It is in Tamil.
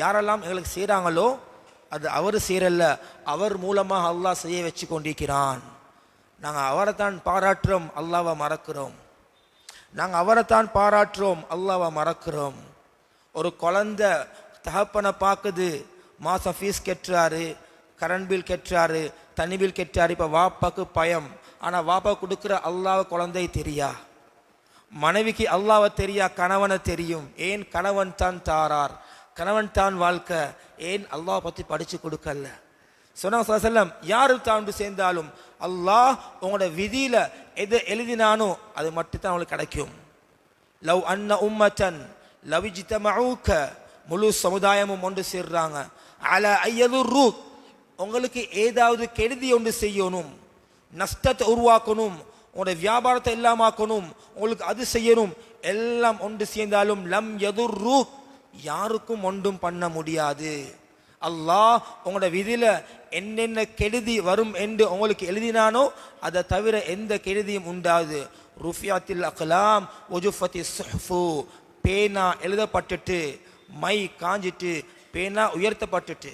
யாரெல்லாம் எங்களுக்கு செய்கிறாங்களோ அது அவர் செய்கிறல்ல அவர் மூலமாக அல்லாஹ் செய்ய வச்சு கொண்டிருக்கிறான். நாங்கள் அவரை தான் பாராட்டுறோம் அல்லாவை மறக்கிறோம். நாங்கள் அவரைத்தான் பாராட்டுறோம் அல்லாவை மறக்கிறோம். ஒரு குழந்த தகப்பனை பார்க்குது மாதம் ஃபீஸ் கெட்டுறாரு கரண்ட் பில் கெட்டுறாரு தண்ணி பில் கெட்டுறாரு இப்போ வாப்பாக்கு பயம். ஆனால் வாப்பா கொடுக்குற அல்லாவை குழந்தை தெரியா? மனைவிக்கு அல்லாவை தெரியா? கணவனை தெரியும். ஏன் கணவன் தான் தாரார் கணவன் தான் வாழ்க்கை. ஏன் அல்லாஹ் பற்றி படித்து கொடுக்கல? சொன்னாங்க சொல்லம் யாரு தாண்டு சேர்ந்தாலும் அல்லாஹ் உங்களோட விதியில் எதை எழுதினானோ அது மட்டும்தான் அவங்களுக்கு கிடைக்கும். லவ் அன்ன உம்மத்தன் லவிஜித்தமூக்க முழு சமுதாயமும் ஒன்று சேர்றாங்க. அல ஐயது ரூ உங்களுக்கு ஏதாவது கெடுதி ஒன்று செய்யணும். நஷ்டத்தை உருவாக்கணும். உங்களோட வியாபாரத்தை எல்லாமாக்கணும் உங்களுக்கு அது செய்யணும். எல்லாம் ஒன்று சேர்ந்தாலும் லம் எதுர் ரூக் யாருக்கும் ஒன்றும் பண்ண முடியாது. அல்லாஹ் உங்களோட விதியில் என்னென்ன கெடுதி வரும் என்று உங்களுக்கு எழுதினானோ அதை தவிர எந்த கெடுதியும் உண்டாது. ருஃபியாத்தில் அகலாம் ஒஜுஃபத்தி சுஹ்ஃபு பேனா எழுதப்பட்டுட்டு மை காஞ்சிட்டு பேனா உயர்த்தப்பட்டுட்டு.